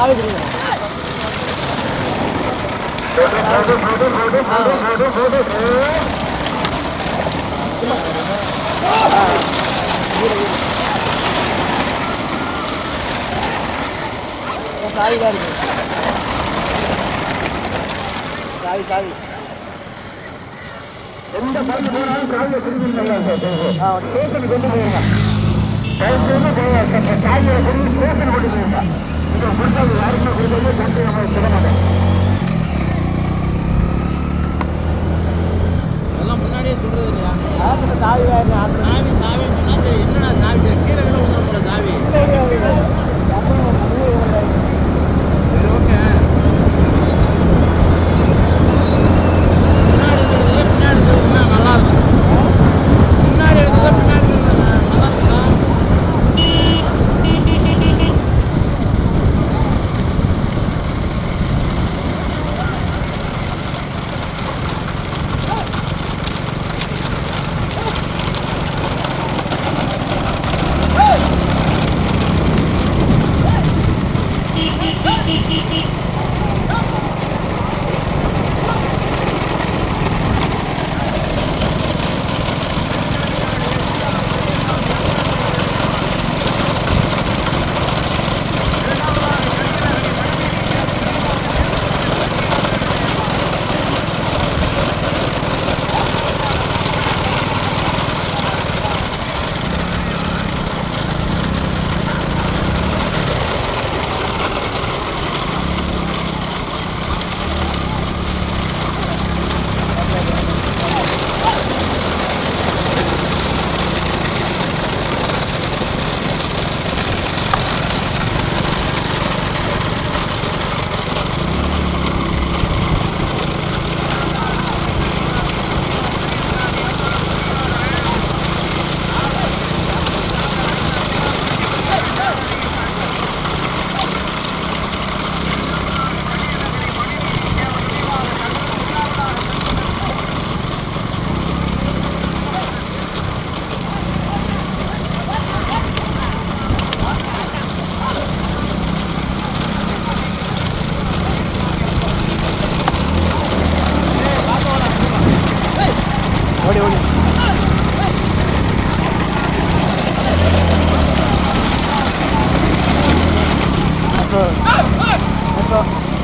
சாவி கொடுங்க சாவி தான் இருக்கு சாவி சாவி எந்த பங்கு போனாலும் காலையில திரும்பி ஆ ஸ்டேஷனுக்கு கொண்டு போயிருங்க ஸ்டேஷன் கொண்டு போயிருங்க யாருமே கொடுத்தது கண்டு நம்ம சொல்ல மாட்டோம் முன்னாடியே சொல்றது இல்லையா சாவி சாவி. dito.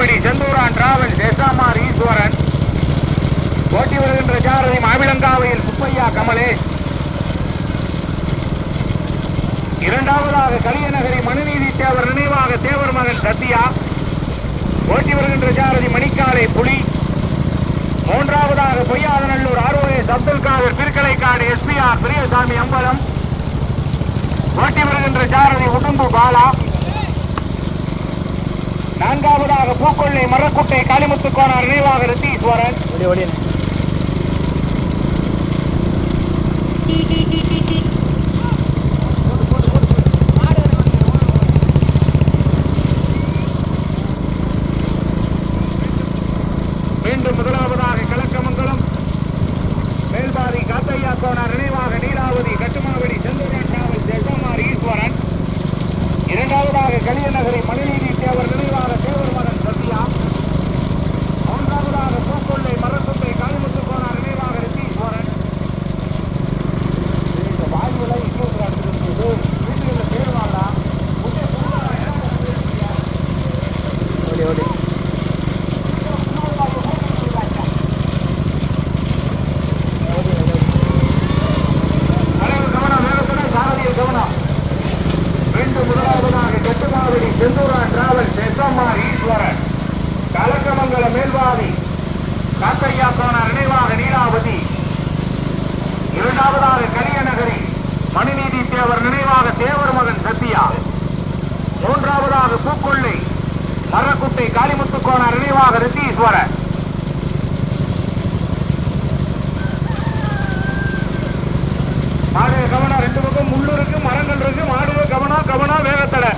Kattumavadi Senthuran travels SRR Eswaran. ஓட்டி வருகின்ற ஜாரதி மாவிலங்காவையில் சுப்பையா கமலேஷ் இரண்டாவதாக கலியநகரி மனுநீதி தேவர் நினைவாக தேவர் மகன் சத்யா. ஓட்டி வருகின்ற ஜாரதி மணிக்காலை புலி. மூன்றாவதாக பொய்யாதநல்லூர் ஆர்ஓஎஸ் அப்துல் காதர் திருக்கலைக்காடு எஸ்பிஆர் பெரியசாமி அம்பலம். ஓட்டி வருகின்ற ஜாரதி உடும்பு பாலா. நான்காவதாக பூக்கொள்ளை மரக்குட்டை காளிமுத்து கோனார் நினைவாக ரித்தீஸ்வரன் கோட்டை காளிமுத்து கோணார் நினைவாக ரித்தீஸ்வரர் மாடு கவனம் ரெண்டு பக்கம் முள்ளு இருக்கு மரங்கள் இருக்கு மாடு கவனம் கவனம் வேகத்தடை.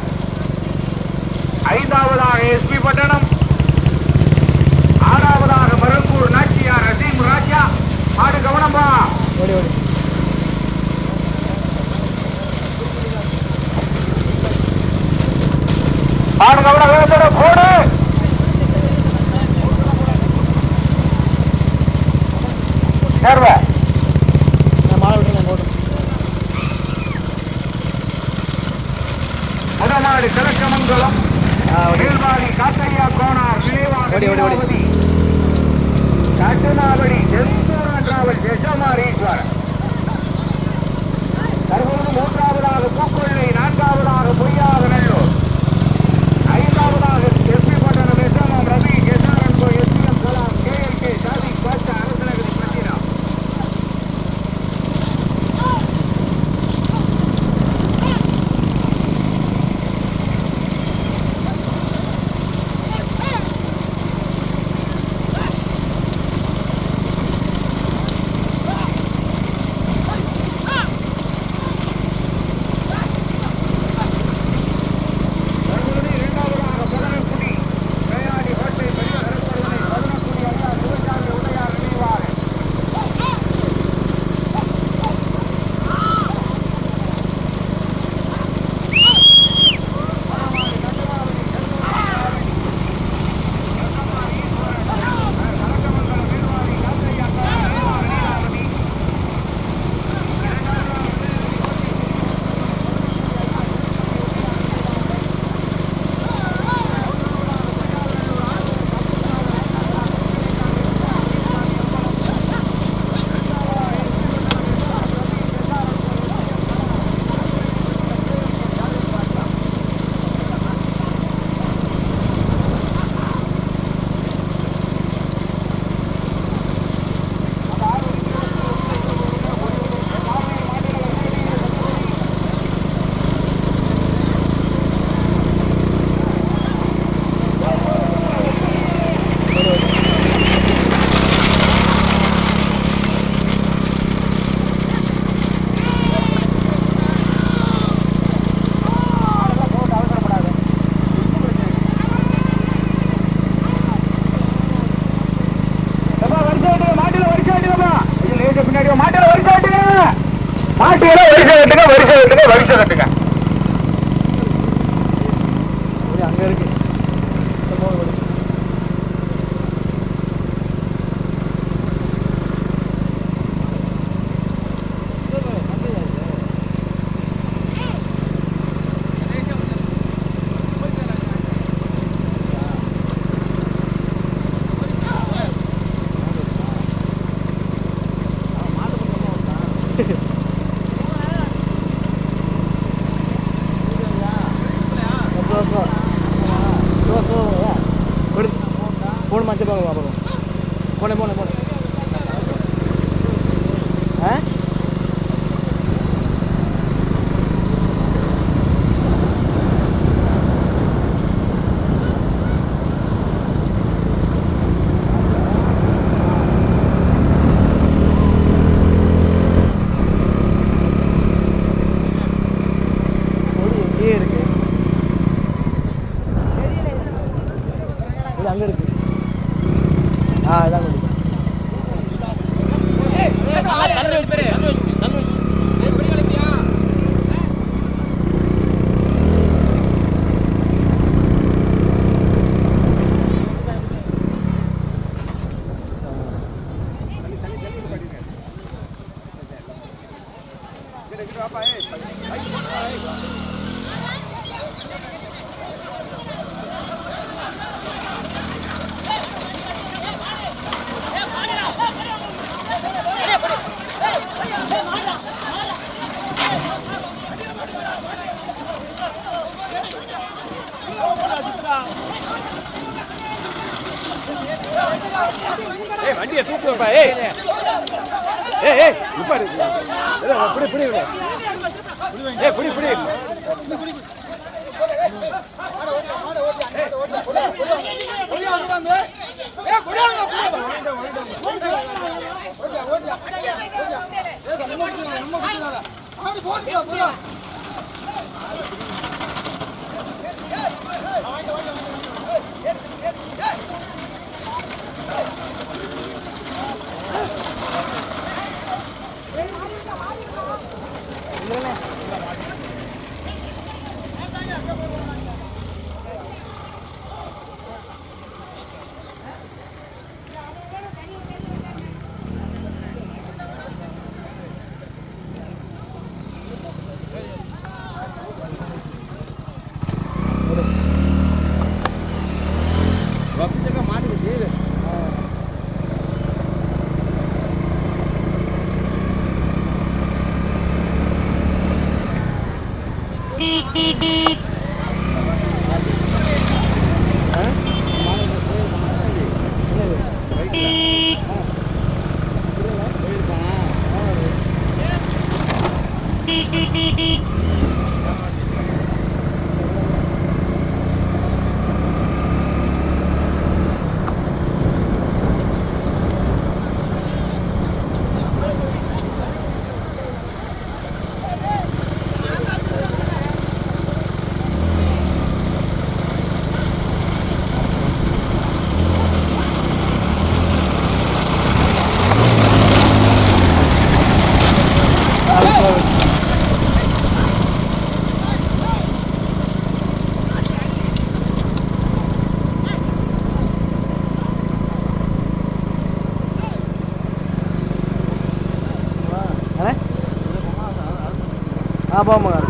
ஐந்தாவதாக எஸ்பி பட்டணம். mole, mole. அண்ணே ー ஆ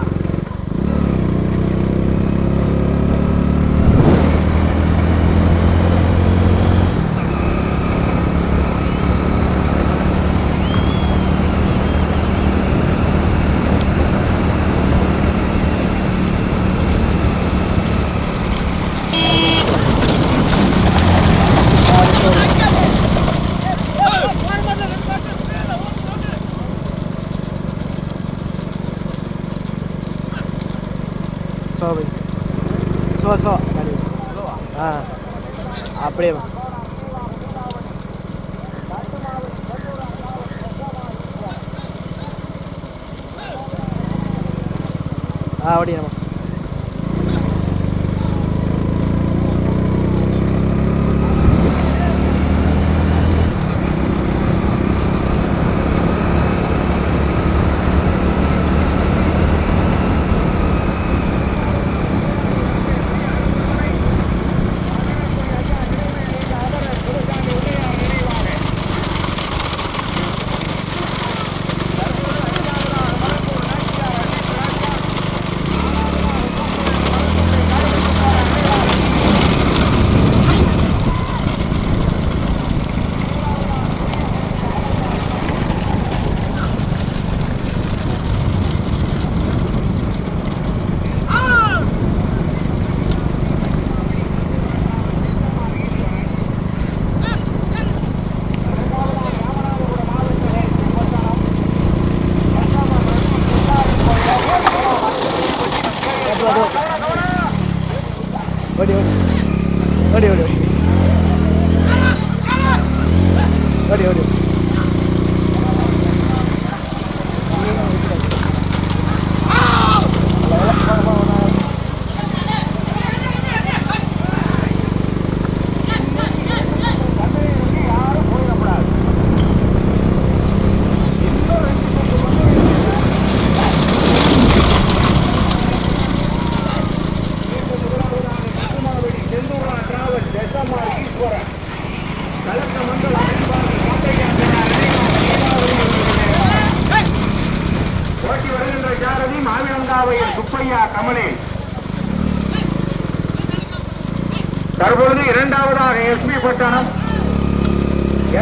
அப்படியே வா ஆ அப்படியே நம்ம ஓடி ஓடி ஓடி ஓடி ஓடி ஓடி ஓட்டி வருகின்ற ஜாரதி மாவிலங்காவையில் சுப்பையா கமலே. தற்பொழுது இரண்டாவதாக SP Pattanam.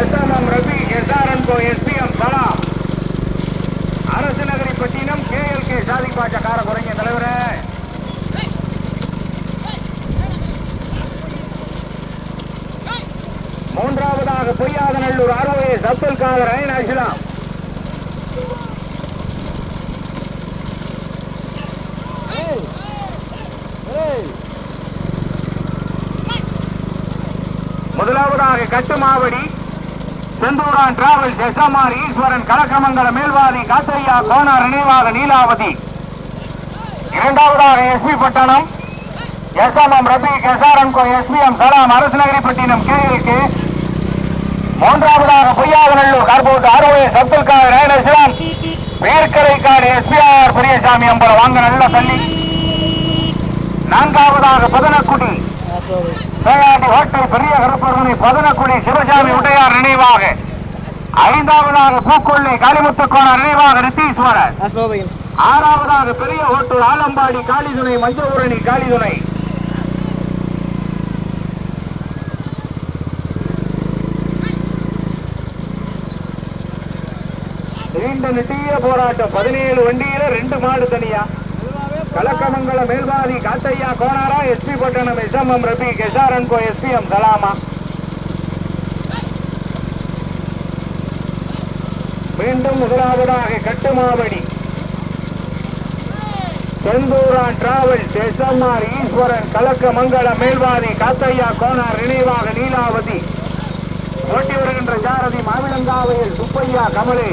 S M M Ravi S R N கோ எஸ்பி எம் கலா Arasu Nagari Pattinam K L K சாதி பாஜ கார குறைங்க தலைவரே. மூன்றாவதாக பொய்யாத நல்லூர் ஆர்ஓஎஸ் அப்துல் காதர் ஐன் முதலாவதாக கட்டுமாவடி செந்தூரான் டிராவல்ஸ் எஸ்எம்ஆர் ஈஸ்வரன் கலக்கமங்கல மேல்வாதி காத்தையா கோனார் நினைவாக நீலாவதி. இரண்டாவதாக SP Pattanam SMM Rafi SRM கோ எஸ்பிஎம் சலாம் அரசநகரிப்பட்டினம் கேஎல்கே மூன்றாவதாக பொய்யாவநல்லூர் கார்போட் ஆர்ஓஎஸ் அப்துல் காதர் ரயனசிலாம் வேர்க்கரைக்காடு எஸ்பிஆர் பெரியசாமி அம்பலம் வாங்க நல்ல தள்ளி நான்காவதாக பதனக்குடி. பேயாண்டி ஹோட்டல் பெரிய கருப்பரசனை பதனக்குடி சிவசாமி உடையார் நினைவாக. ஐந்தாவதாக பூக்கொள்ளை காளிமுத்துக்கோணர் நினைவாக நித்தீஸ்வரர். ஆறாவதாக பெரிய ஓட்டூர் ஆலம்பாடி காளிதுணை மஞ்சூரணி காளிதுணை. நீண்ட நெட்டிய போராட்டம் பதினேழு வண்டியில ரெண்டு மாடு தனியா? கலக்கமங்கலம் மேல்வாதி காத்தையா கோனாரா எஸ்பி பட்டணம் எஸ்எம்எம் ரபி கெசாரன் கோ எஸ்பிஎம் சலாமா. மீண்டும் முதலாவதாக கட்டுமாவடி செந்தூரான் டிராவல்ஸ் எஸ்எம்ஆர் ஈஸ்வரன் கலக்கமங்கலம் மேல்வாதி காத்தையா கோனார் நினைவாக நீலாவதி. ஓட்டி வருகின்ற சாரதி மாவிலங்காவையில் சுப்பையா கமலே.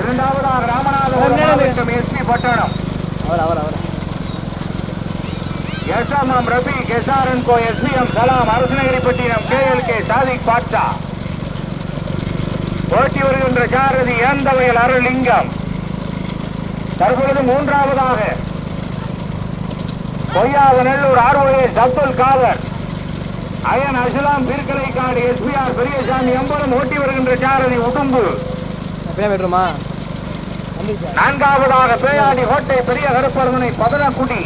இரண்டாவதாக ராமநாதபுரம் மாவட்டம் எஸ்பி பட்டணம். அவர் அவர் அவர் எஸ்எம்எம் ரபி கெசாரன் கோ எஸ்பிஎம் சலாம் அரசநகரிப்பட்டினம் கேஎல்கே சாதிக் பாட்சா ஓட்டி வருகின்ற சாரதி ஏந்தவையில் அருளிங்கம் தற்பொழுது மூன்றாவதாக. பொய்யாத நெல்லூர் ஆர்ஓஎஸ் அப்துல் காதர். அயன் அஸ்லாம் பிற்கலைக்காடு எஸ்பிஆர் பெரியசாமி எம்பலம் ஓட்டி வருகின்ற சாரதி உடும்பு. அப்படியே விட்டுருமா? நான்காவதாக பேயாடி கோட்டை பெரிய கருப்பருமனை பதனக்குடி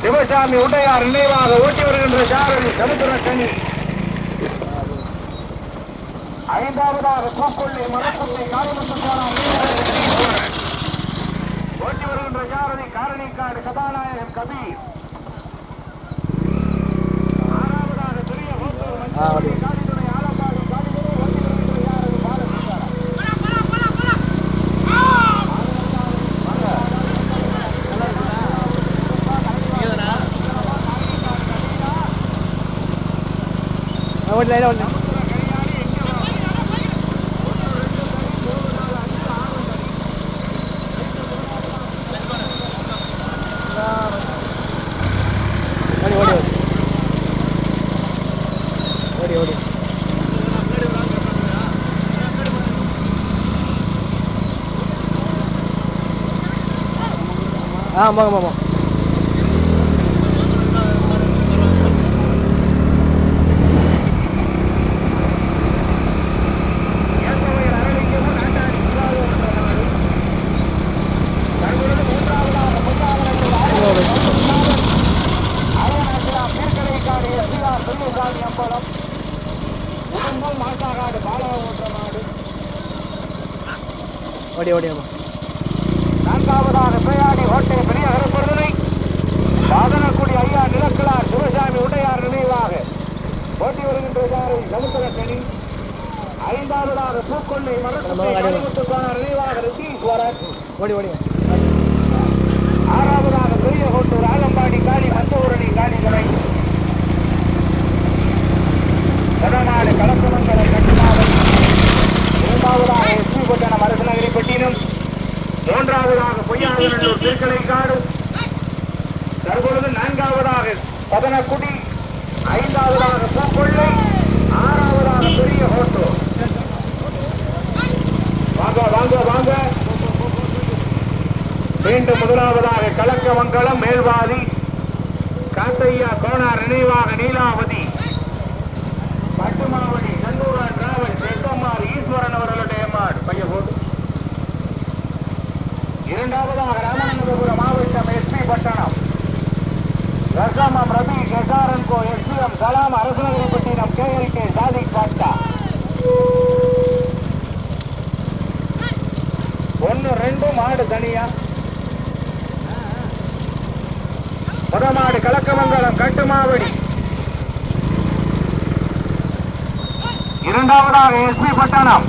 சிவசாமி உடையார் நினைவாக ஓட்டி வருகின்ற சாரதி சமுத்திரக்கணி ஐந்தாவதாக பூக்கொள்ளை மரக்குள்ளை காலிமுத்துக்கான ஓட்டி வருகின்ற சாரதி காரணிக்காடு கதாநாயகன் கபீர். ஆறாவதாக பெரிய ஓட்டூர் ஆ ஓடி காளிதுணை ஆலப்பாடி காளிதுணை ஓட்டி வருகின்ற சாரதி பாலசுந்தரம் ஓடல ஓடல ஓடி ஓடி ஓடி. ஓடி ஓடி. ஆ போங்க. ஓடி ஓடி நான்காவதாக பேயாடி கோட்டை பெரிய கருப்பொருளை சாதனக்குடி ஐயா நிலக்கலார் சிவசாமி உடையார் நினைவாக. போட்டி வருகின்ற ஜாரை சமுத்திரக்கணி ஐந்தாவதாக பூக்கொள்ளை மரக்குட்டை கனிமுத்துக்கான நினைவாக ரித்தீஸ்வரன் ஓடி ஓடி. ஆறாவதாக பெரிய கோட்டூர் ஆலம்பாடி காளி மஞ்சூரணி காளிதுறை வடநாடு கலப்பமங்கலம் கட்டுமாவன் இரண்டாவதாக எஸ்பி பட்டணம் அரசநகரிப்பட்டினம் மூன்றாவதாக பொய்யாளூர் திருக்கலை காடு. தற்பொழுது நான்காவதாக பதனக்குடி. ஐந்தாவதாக பூக்கொள்ளை. ஆறாவதாக பெரிய ஹோட்டோ வாங்க வாங்க வாங்க. மீண்டும் முதலாவதாக கலக்க கலக்கமங்கலம் மேல்வாதி. காத்தையா கோனார் நினைவாக நீலாவதி. பட்டுமாவடி நல்லூரா டிராவல் செக்கம்மார் ஈஸ்வரன் அவர்களுடைய இரண்டாவதாக ராமநாதபுரம் மாவட்டம் எஸ்பி பட்டணம். ரசாமம் ரவி கெசாரன் எஸ்பிஎம் சலாம் அரசநகரிப்பட்டினம் கேஎல்கே சாதிக் பாட்டா. ஒன்று ரெண்டு மாடு தனியா? முதமாடு கலக்கமங்கலம் கட்டுமாவடி. இரண்டாவதாக எஸ்பி பட்டணம்.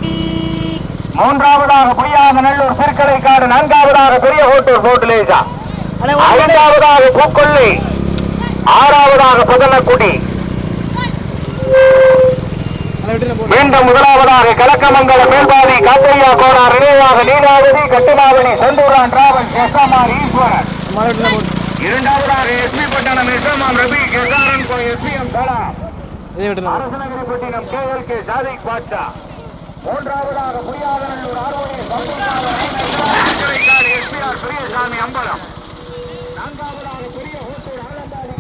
மூன்றாவதாக பொய்யாக நல்லூர் திருக்கலைக்காடு நான்காவதாக ஒரு நிமிஷம். ஐந்தாவதாக பூக்கொல்லி ஆறாவதாக பதனக்குடி. மீண்டும் முதலாவதாக கலக்கமங்கல மேல்பாதி காத்தையா கோனார் நினைவாக நீலாவதி கட்டுமாவணி செந்தூரான் டிராவல் எஸ்எம்ஆர் ஈஸ்வரன். இரண்டாவதாக எஸ்பி பட்டணம் எஸ்எம்ஆர் ரவி கெசாரன் எஸ்பிஎம் தலா. Arasanagarapattinam K L K Sadiq Batcha மூன்றாவதாக ஆர்வலி சம்பூர்ணாவது எஸ்பிஆர் பெரியசாமி அம்பலம் நான்காவதாக பெரிய ஓட்டூர் ஆலம்பாடி